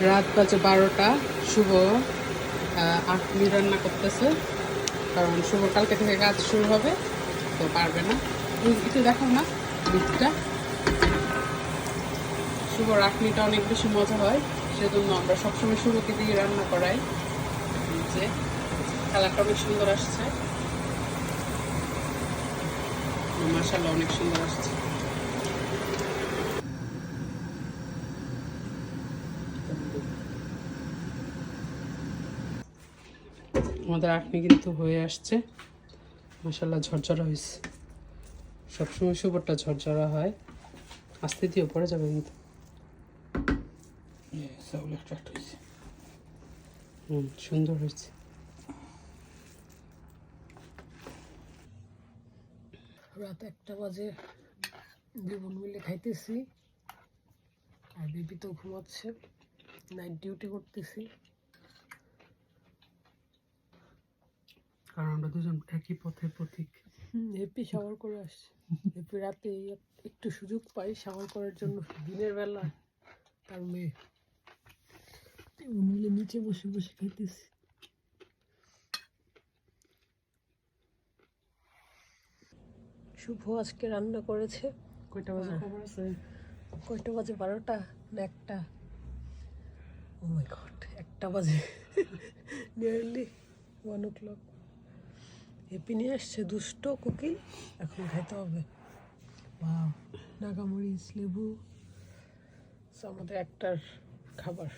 রাত বাজে বারোটা। শুভ আটমি রান্না করতেছে। কারণ শুভ কালকে থেকে কাজ শুরু হবে, তো পারবে না। একটু দেখো না দিকটা। শুভর আটমিটা অনেক বেশি মজা হয়, সেজন্য আমরা সবসময় শুভকে দিয়ে রান্না করাই। যে, কালারটা অনেক সুন্দর আসছে। মাসাল্লাহ অনেক সুন্দর আসছে। আমাদের আটনি কিন্তু হয়ে আসছে। মাসাল্লাহ ঝরঝরা হয়েছে। সবসময় শুভরটা ঝরঝরা হয়। আস্তে দিয়ে পরে যাবে কিন্তু। হুম সুন্দর হয়েছে। রাত একটা বাজে জীবন মিলে খাইতেছি। আর বিপি তো ঘুমাচ্ছে। নাইট ডিউটি করতেছি। কারণ আমরা দুজন একই পথে পথিক হেপি শাওয়ার করে আসছে। হেপি রাতে একটু সুযোগ পাই শাওয়ার করার জন্য। দিনের বেলা তার মেয়ে। মিলে নিচে বসে বসে খাইতেছি। শুভ আজকে রান্না করেছে। কয়টা বাজে খবর আছে? কয়টা বাজে? বারোটা না একটা? ও মাই গড একটা বাজে। Nearly one o'clock happy নিয়ে আসছে দুষ্ট কুকি এখন খেতে হবে। বা নাগামরিচ লেবু। আমাদের একটার খাবার।